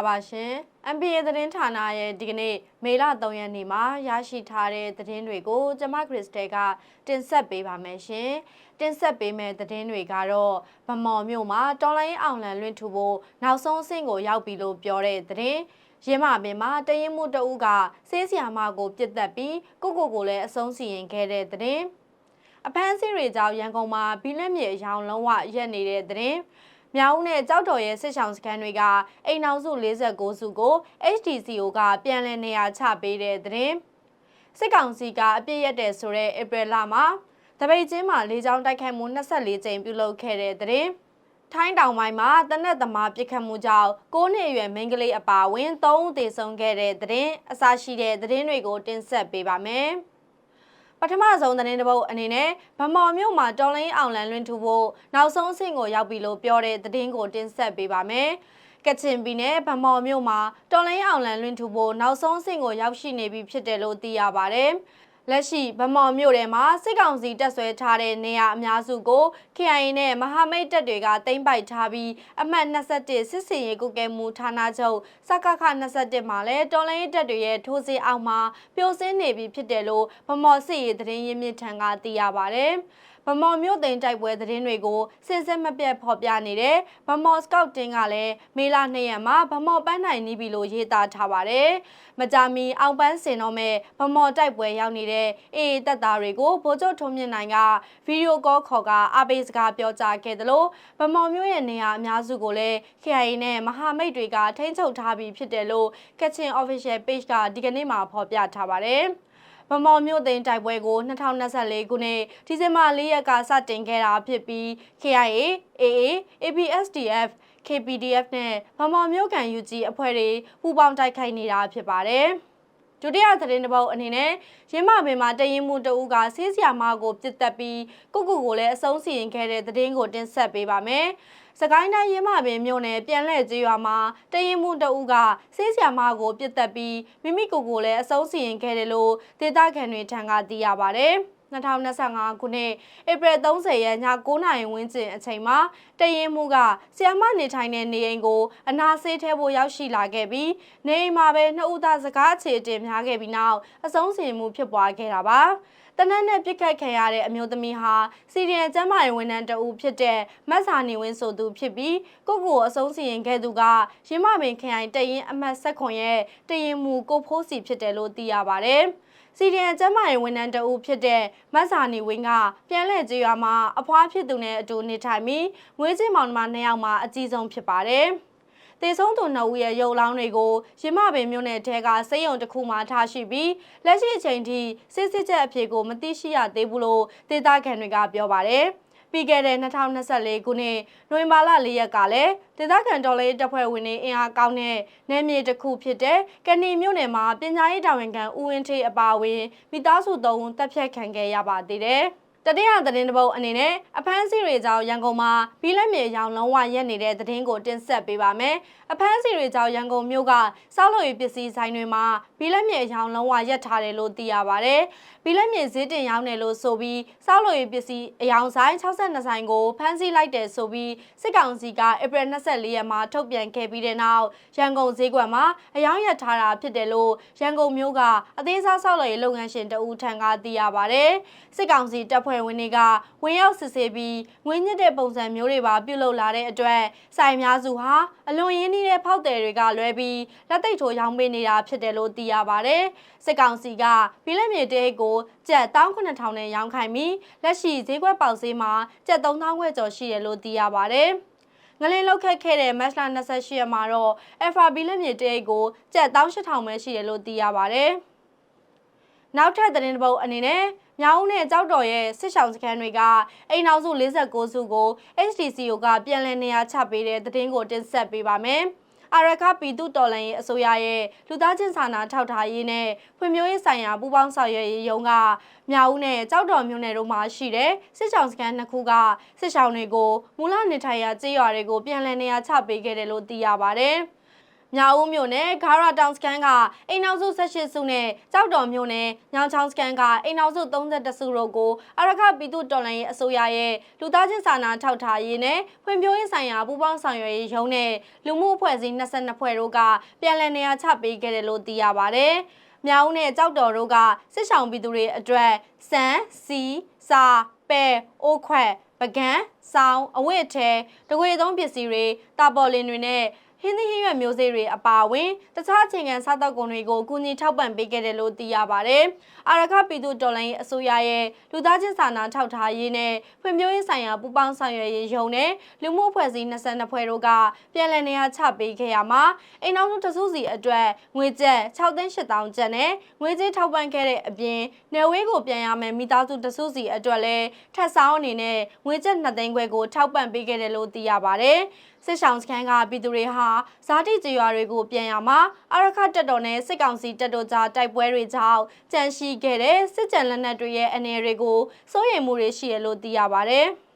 င်္ဂလာပါရှင် MPA သတင်းဌာနရဲ့ဒီကနေ့မေလ3ရက်နေ့မှာရရှိထားတဲ့သတင်းတွေကိုကျမခရစ်စတယ်ကတင်ဆက်ပေးပါမယ်ရှင်တင်ဆက်ပေးမယ့်သတင်းတွေကတော့ဗမော်မြို့မှာတော်လိုင်းအောင်လန်လွင့်ထူဖို့နောက်ဆုံးအဆင့်ကိုရောက်ပြီလို့ပြောတဲ့သတင်းရင်းမပင်မှာတရင်မှုတအုပ်ကဆေးဆီယာမကိုပြစ်တက်ပြီးကိုကိုကိုလည်းအဆုံးစီရင်ခဲ့တဲ့သတင်းအဖမ်းဆီးတွေကြောင့်ရန်ကုန်မှာဘီလက်မြေအယောင်လုံးဝရက်နေတဲ့သတင်း မြောက်ဦးနဲ့ကြောက်တော်ရဲ့စစ်ဆောင်စခန်းတွေကအိမ်နောက်စု49စုကို HDCO ကပြန်လည်နေရာချပေးတဲ့သတင်းစစ်ကောင်စီကအပြစ်ရက်တယ်ဆိုတဲ့ဧပြီလမှာတပိတ်ချင်းမှာလေကြောင်းတိုက်ခိုက်မှု24ကြိမ်ပြုလုပ်ခဲ့တဲ့သတင်းထိုင်းတောင်ပိုင်းမှာတနက်သမားပြစ်ခတ်မှုကြောင့်9နှစ်အရွယ်မိန်းကလေးအပါအဝင်3ဦးသေဆုံးခဲ့တဲ့သတင်းအစရှိတဲ့သတင်းတွေကိုတင်ဆက်ပေးပါမယ်။ ပထမဆုံးသတင်းတစ်ပုဒ်အနေနဲ့ဗမော်မြို့မှာတော်လိုင်းအောင်လန်လွင်ထူဖို့နောက်ဆုံးအဆင့်ကိုရောက်ပြီလို့ပြောတဲ့သတင်းကိုတင်ဆက်ပေးပါမယ်။ကချင်ပြည်နယ်ဗမော်မြို့မှာတော်လိုင်းအောင်လန်လွင်ထူဖို့နောက်ဆုံးအဆင့်ကိုရောက်ရှိနေပြီဖြစ်တယ်လို့သိရပါဗျ။ လက်ရှိဗမော်မြို့ထဲမှာစစ်ကောင်စီတပ်ဆွဲထားတဲ့နေရာအများစုကို KIA နဲ့မဟာမိတ်တပ်တွေကသိမ်းပိုက်ထားပြီးအမှတ်21စစ်စင်ရေးကုကဲမှုဌာနချုပ်စကခ21မှာလည်းတော်လိုင်းတပ်တွေရဲ့ထိုးစစ်အောက်မှာပြိုဆင်းနေပြီဖြစ်တယ်လို့ဗမော်စစ်ရေးသတင်းရင်းမြစ်ထံကသိရပါဗျ။ ဗမော်မြို့သိမ်းတိုက်ပွဲသတင်းတွေကိုစစ်စစ်မပြတ်ဖော်ပြနေတဲ့ဗမော်စကောက်တင်ကလည်းမေလ2ရက်မှာဗမော်ပန်းနိုင်နီးပြီလို့ရေးသားထားပါတယ်။မကြာမီအောင်ပန်းစင်တော့မဲ့ဗမော်တိုက်ပွဲရောက်နေတဲ့အေးတပ်သားတွေကိုဗိုလ်ချုပ်ထုံးမြင့်နိုင်ကဗီဒီယိုကောခေါ်ကအပိစကားပြောကြားခဲ့သလိုဗမော်မြို့ရဲ့နေရာအများစုကိုလည်း KIA နဲ့မဟာမိတ်တွေကထိန်းချုပ်ထားပြီးဖြစ်တယ်လို့ကချင် Official Page ကဒီကနေ့မှဖော်ပြထားပါတယ်။ ဗမော်မြို့သိမ်းတိုက်ပွဲကို2024ခုနှစ်ဒီဇင်ဘာ4ရက်ကစတင်ခဲ့တာဖြစ်ပြီး KIA, AA, ABSDF, KPDF နဲ့ဗမော်မြို့ကန် UG အဖွဲ့တွေပူးပေါင်းတိုက်ခိုက်နေတာဖြစ်ပါတယ်။ဒုတိယသတင်းတစ်ပုဒ်အနေနဲ့ရင်းမပင်မှာတရင်မှုတဦးကဆေးဆီယာမကိုပြစ်တက်ပြီးကုကုကိုလည်းအဆုံးစီရင်ခဲ့တဲ့သတင်းကိုတင်ဆက်ပေးပါမယ်။စကိုင်းတိုင်းရင်းမပင်မြို့နယ်ပြန်လှည့်ကျေးရွာမှာတရင်မှုတအုပ်ကဆေးဆရာမကိုပြစ်တက်ပြီးမိမိကိုယ်ကိုလည်းအဆုံးစီရင်ခဲ့တယ်လို့ဒေသခံတွေထံကသိရပါဗျ။2025ခုနှစ်ဧပြီ30ရက်ည9:00နာရီဝန်းကျင်အချိန်မှာတရင်မှုကဆီယမနေထိုင်တဲ့နေအိမ်ကိုအနာဆေးထဲဖို့ရောက်ရှိလာခဲ့ပြီးနေအိမ်မှာပဲနှစ်ဦးသားစကားအခြေတင်များခဲ့ပြီးနောက်အဆုံးစီရင်မှုဖြစ်ပွားခဲ့တာပါ။ တနက်နဲ့ပြစ်ခတ်ခံရတဲ့အမျိုးသမီးဟာစီရီယံကျမ်းမာရေးဝန်ထမ်းတဦးဖြစ်တဲ့မတ်စာနေဝင်းဆိုသူဖြစ်ပြီးကိုကိုအဆုံးစီရင်ခဲ့သူကရင်းမပင်ခရိုင်တရင်အမှတ်ဆက်ခွန်ရဲ့တရင်မူကိုဖိုးစီဖြစ်တယ်လို့သိရပါဗျ။စီရီယံကျမ်းမာရေးဝန်ထမ်းတဦးဖြစ်တဲ့မတ်စာနေဝင်းကပြန်လှည့်ကြေးရွာမှာအဖွားဖြစ်သူနဲ့အတူနေထိုင်ပြီးငွေချင်းမောင်နှမနှစ်ယောက်မှာအကြီးဆုံးဖြစ်ပါတယ်။ တေဆုံးသူနှစ်ဦးရဲ့ရုပ်လောင်းတွေကိုရမပင်မြို့နယ်ထဲကစိတ်ယုံတစ်ခုမှထားရှိပြီးလက်ရှိအချိန်ထိစစ်စစ်ချက်အဖြစ်ကိုမသိရှိရသေးဘူးလို့ဒေသခံတွေကပြောပါတယ်ပြီးခဲ့တဲ့2024ခုနှစ်နိုဝင်ဘာလ၄ရက်ကလည်းဒေသခံတော်လေးတပ်ဖွဲ့ဝင်တွေအင်အားကောင်းတဲ့နယ်မြေတစ်ခုဖြစ်တဲ့ကဏီမြို့နယ်မှာပညာရေးတာဝန်ခံဦးဝင်းထေးအပါအဝင်မိသားစု၃ဦးတပ်ဖြတ်ခံခဲ့ရပါသေးတယ်။ တတိယသတင်းတစ်ပုဒ်အနေနဲ့အဖမ်းဆီးတွေကြောင့်ရန်ကုန်မှာဘီလက်မြေရောင်လုံးဝရက်နေတဲ့သတင်းကိုတင်ဆက်ပေးပါမယ်။အဖမ်းဆီးတွေကြောင့်ရန်ကုန်မြို့ကစောက်လို့ရပစ္စည်းဆိုင်တွေမှာဘီလက်မြေရောင်လုံးဝရက်ထားတယ်လို့သိရပါဗျ။ဘီလက်မြေဈေးတင်ရောင်းတယ်လို့ဆိုပြီးစောက်လို့ရပစ္စည်းအယောင်ဆိုင်62ဆိုင်ကိုဖမ်းဆီးလိုက်တယ်ဆိုပြီးစစ်ကောင်စီကဧပြီ24ရက်မှာထုတ်ပြန်ခဲ့ပြီးတဲ့နောက်ရန်ကုန်ဈေးကွက်မှာအယောင်ရက်ထားတာဖြစ်တယ်လို့ရန်ကုန်မြို့ကအသေးစားစောက်လို့ရလုပ်ငန်းရှင်တဦးထံကသိရပါဗျ။စစ်ကောင်စီတပ်ဖွဲ့ဝင်တွေကဝင်ရောက်စစ်ဆေးပြီးငွေညစ်တဲ့ပုံစံမျိုးတွေပါပြုလုပ်လာတဲ့အတွက်ဆိုင်များစုဟာအလွန်ရင်းနှီးတဲ့ဖောက်တယ်တွေကလွဲပြီးလက်သိပ်ထိုးရောင်းပေးနေတာဖြစ်တယ်လို့သိရပါတယ်။စစ်ကောင်စီကပြည်လက်မြေတဲကိုကျပ်19000နဲ့ရောင်းခိုင်းပြီးလက်ရှိဈေးကွက်ပေါက်ဈေးမှာကျပ်3000ခွဲကျော်ရှိတယ်လို့သိရပါတယ်။ငလင်းလောက်ခက်ခဲ့တဲ့မတ်လ28ရက်မှာတော့ FRB လက်မြေတဲကိုကျပ်18000ပဲရှိတယ်လို့သိရပါတယ်။နောက်ထပ်သတင်းတစ်ပုဒ်အနေနဲ့ မြောင်းနဲ့ကြောက်တော်ရဲ့စစ်ဆောင်စခန်းတွေကအိမ်နောက်စု49စုကို HDCO ကပြန်လည်နေရာချပေးတဲ့သတင်းကိုတင်ဆက်ပေးပါမယ်။အာရခပြည်သူတော်လှန်ရေးအစိုးရရဲ့လူသားချင်းစာနာထောက်ထားရေးနဲ့ဖွံ့ဖြိုးရေးဆိုင်ရာပူးပေါင်းဆောင်ရွက်ရေးရုံးကမြောက်ဦးနဲ့ကြောက်တော်မြို့နယ်တို့မှာရှိတဲ့စစ်ဆောင်စခန်းနှစ်ခုကစစ်ဆောင်တွေကိုမူလနေထိုင်ရာကျေးရွာတွေကိုပြန်လည်နေရာချပေးခဲ့တယ်လို့သိရပါဗျ။ မြောက်ဦးမြို့နယ်ဂါရာတောင်စကန်ကအိမ်နောက်စု18စုနဲ့ကြောက်တော်မြို့နယ်ညောင်ချောင်းစကန်ကအိမ်နောက်စု32စုတို့ကိုအရခပြည်သူတော်လှန်ရေးအစိုးရရဲ့လူသားချင်းစာနာထောက်ထားရေးနဲ့ဖွံ့ဖြိုးရေးဆိုင်ရာပူးပေါင်းဆောင်ရွက်ရေးရုံးနဲ့လူမှုအဖွဲ့အစည်း22ဖွဲ့တို့ကပြန်လည်နေရာချပေးခဲ့တယ်လို့သိရပါဗျ။မြောက်ဦးနဲ့ကြောက်တော်တို့ကစစ်ဆောင်ပြည်သူတွေအတွက်စံစီစာပဲအိုးခွက်ပကံစောင်းအဝတ်အထည်တကွေသုံးပစ္စည်းတွေတာပေါ်လင်တွေနဲ့ ဟင်းသီးဟင်းရွက်မျိုးစေ့တွေအပါအဝင်တခြားအခြေခံစားသောက်ကုန်တွေကိုအကူအညီထောက်ပံ့ပေးခဲ့တယ်လို့သိရပါတယ်။အာရခပြည်သူတော်လှန်ရေးအစိုးရရဲ့လူသားချင်းစာနာထောက်ထားရေးနဲ့ဖွံ့ဖြိုးရေးဆိုင်ရာပူးပေါင်းဆောင်ရွက်ရေးရုံးနဲ့လူမှုအဖွဲ့အစည်း22ဖွဲ့တို့ကပြည်내နေရာချပေးခဲ့ရမှာအိမ်နောက်စုတစုစီအတွက်ငွေကျပ်6သိန်း8000ကျပ်နဲ့ငွေကြေးထောက်ပံ့ခဲ့တဲ့အပြင်နယ်ဝေးကိုပြန်ရမယ်မိသားစုတစုစီအတွက်လည်းထပ်ဆောင်အနေနဲ့ငွေကျပ်2သိန်းခွဲကိုထောက်ပံ့ပေးခဲ့တယ်လို့သိရပါတယ်။ စစ်ဆောင်စခန်းကပြည်သူတွေဟာဇာတိကြေရွာတွေကိုပြန်ရမှာအရခတက်တော်နဲ့စစ်ကောင်စီတက်တော်ကြားတိုက်ပွဲတွေကြောင့်ကြန့်ရှိခဲ့တဲ့စစ်ကြံလက်နက်တွေရဲ့အနေတွေကိုစိုးရိမ်မှုတွေရှိရလို့သိရပါတယ်။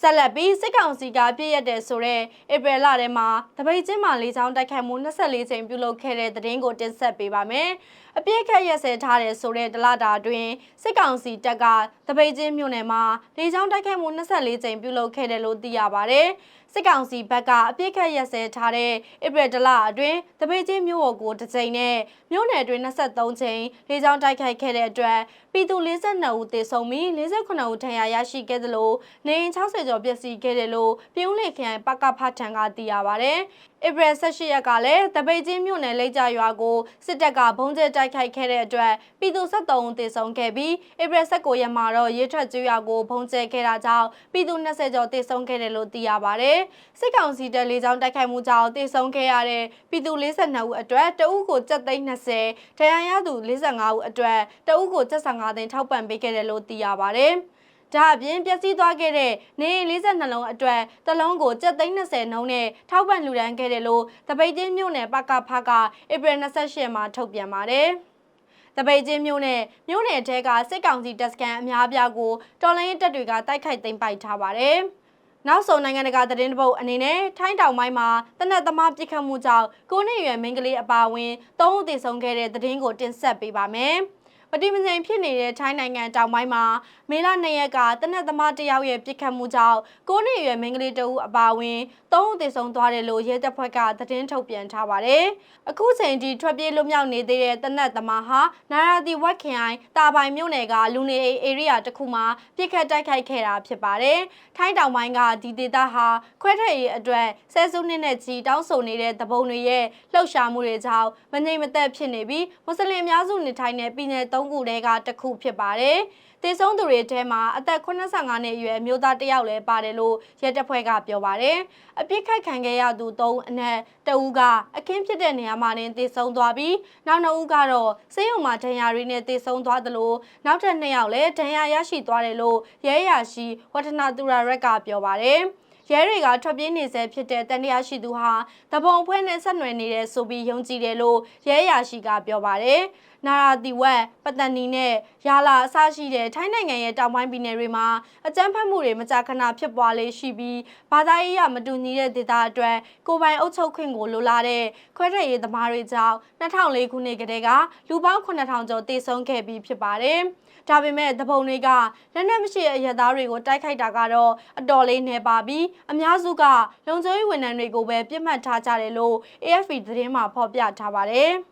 ဆက်လက်ပြီးစစ်ကောင်စီကပြည့်ရက်တဲ့ဆိုတဲ့ဧပြီလထဲမှာတပိတ်ချင်းမှလေးချောင်းတိုက်ခိုက်မှု24ချိန်ပြုလုပ်ခဲ့တဲ့သတင်းကိုတင်ဆက်ပေးပါမယ်။အပြည့်ခက်ရက်စဲထားတဲ့ဆိုတဲ့ဒလတာတွင်စစ်ကောင်စီတပ်ကတပိတ်ချင်းမြို့နယ်မှာလေးချောင်းတိုက်ခိုက်မှု24ချိန်ပြုလုပ်ခဲ့တယ်လို့သိရပါဗျ။ စစ်ကောင်စီဘက်ကအပြစ်ခတ်ရက်စဲထားတဲ့ဧပြီလအတွင်းတပိတ်ချင်းမြို့ပေါ်ကိုတစ်ကြိမ်နဲ့မြို့နယ်အတွင်း23ချိန်လေကြောင်းတိုက်ခိုက်ခဲ့တဲ့အတွက်ပြည်သူ42ဦးသေဆုံးပြီး48ဦးထဏ်ရာရရှိခဲ့သလိုနေအိမ်60ကျော်ပျက်စီးခဲ့တယ်လို့ပြည်ဦးလေခရိုင်ပကဖထံကသိရပါဗျ။ ဧပြီ18ရက်ကလည်းတပိတ်ချင်းမြို့နယ်လိတ်ကြရွာကိုစစ်တပ်ကဘုံကျဲတိုက်ခိုက်ခဲ့တဲ့အတွက်ပြည်သူ73ဦးသေဆုံးခဲ့ပြီးဧပြီ19ရက်မှာတော့ရေထွက်ကျွော်ကိုဘုံကျဲခဲ့တာကြောင့်ပြည်သူ20ကျော်သေဆုံးခဲ့တယ်လို့သိရပါဗျ။စစ်ကောင်စီတပ်လေးချောင်းတိုက်ခိုက်မှုကြောင့်သေဆုံးခဲ့ရတဲ့ပြည်သူ42ဦးအတွက်တအုပ်ကို7သိန်း20ဒဏ်ရာရသူ45ဦးအတွက်တအုပ်ကို75သိန်းထောက်ပံ့ပေးခဲ့တယ်လို့သိရပါဗျ။ ဒါအပြင်ပျက်စီးသွားခဲ့တဲ့နေအိမ်42လုံးအတွက်တလုံးကို730နှုန်းနဲ့ထောက်ပံ့လှူဒန်းခဲ့တယ်လို့တပိတ်ချင်းမြို့နယ်ပကဖကဧပြီ28မှာထုတ်ပြန်ပါတယ်။တပိတ်ချင်းမြို့နယ်မြို့နယ်တဲကစစ်ကောင်စီတပ်စခန်းအများအပြားကိုတော်လိုင်းတပ်တွေကတိုက်ခိုက်သိမ်းပိုက်ထားပါတယ်။နောက်ဆုံးနိုင်ငံတကာသတင်းတပုတ်အနေနဲ့ထိုင်းတောင်ပိုင်းမှာတနက်သမားပြစ်ခတ်မှုကြောင့်ကိုနှစ်ရွယ်မိန်းကလေးအပါအဝင်၃ဦးသေဆုံးခဲ့တဲ့သတင်းကိုတင်ဆက်ပေးပါမယ်။ ပတိမစိန်ဖြစ်နေတဲ့ထိုင်းနိုင်ငံတောင်ပိုင်းမှာမေလ2ရက်ကတနက်သမားတယောက်ရဲ့ပြစ်ခတ်မှုကြောင့်ကိုးနှစ်ရွယ်မိန်းကလေးတဦးအပါအဝင်၃ဦးသေဆုံးသွားတယ်လို့ရဲတပ်ဖွဲ့ကသတင်းထုတ်ပြန်ထားပါတယ်။အခုချိန်ထိထွက်ပြေးလွတ်မြောက်နေသေးတဲ့တနက်သမားဟာနာရာတီဝက်ခရိုင်တာပိုင်မြို့နယ်ကလူနေအိမ်ဧရိယာတစ်ခုမှာပြစ်ခတ်တိုက်ခိုက်ခဲ့တာဖြစ်ပါတယ်။ထိုင်းတောင်ပိုင်းကဒီဒေသဟာခွဲထွက်ရေးအတွက်ဆဲဆုနှစ်နဲ့ချီတောင်းဆိုနေတဲ့တပုံတွေရဲ့လှုပ်ရှားမှုတွေကြောင့်မငြိမ်မသက်ဖြစ်နေပြီးမွတ်စလင်အများစုနေထိုင်တဲ့ပြည်နယ်၃ခုတည်းကတစ်ခုဖြစ်ပါတယ်။တည်ဆုံးသူတွေထဲမှာအသက်85နှစ်အရွယ်အမျိုးသားတစ်ယောက်လည်းပါတယ်လို့ရဲတပ်ဖွဲ့ကပြောပါတယ်။အပြစ်ခတ်ခံခဲ့ရသူ၃အနက်တဦးကအခင်းဖြစ်တဲ့နေရာမှာနေတည်ဆုံးသွားပြီးနောက်နှစ်ဦးကတော့စေယုံမှာဒဏ်ရာတွေနဲ့တည်ဆုံးသွားသလိုနောက်ထပ်နှစ်ယောက်လည်းဒဏ်ရာရရှိသွားတယ်လို့ရဲရရှိဝฒနာသူရရက်ကပြောပါတယ်။ရဲတွေကထွက်ပြေးနေဆဲဖြစ်တဲ့တန်တရားရှိသူဟာတပုံဖွဲ့နဲ့ဆက်နွယ်နေတဲ့ဆိုပြီးယုံကြည်တယ်လို့ရဲရရှိကပြောပါတယ်။ နာရာတီဝက်ပတန်နီနဲ့ရာလာအစရှိတဲ့ထိုင်းနိုင်ငံရဲ့တောင်ပိုင်းပြည်နယ်တွေမှာအကြမ်းဖက်မှုတွေမကြာခဏဖြစ်ပွားလေးရှိပြီးဘာသာရေးရမတူညီတဲ့ဒေသအတွက်ကိုပိုင်အုပ်ချုပ်ခွင့်ကိုလိုလားတဲ့ခွဲထွက်ရေးသမားတွေကြောင့်2004ခုနှစ်ကတည်းကလူပေါင်း9000ကျော်တေဆုံးခဲ့ပြီးဖြစ်ပါတယ်။ဒါပေမဲ့တပုံတွေကလက်နက်မရှိတဲ့ရသားတွေကိုတိုက်ခိုက်တာကတော့အတော်လေးနေပါပြီးအများစုကလုံခြုံရေးဝန်ထမ်းတွေကိုပဲပြစ်မှတ်ထားကြတယ်လို့ AFP သတင်းမှာဖော်ပြထားပါတယ်။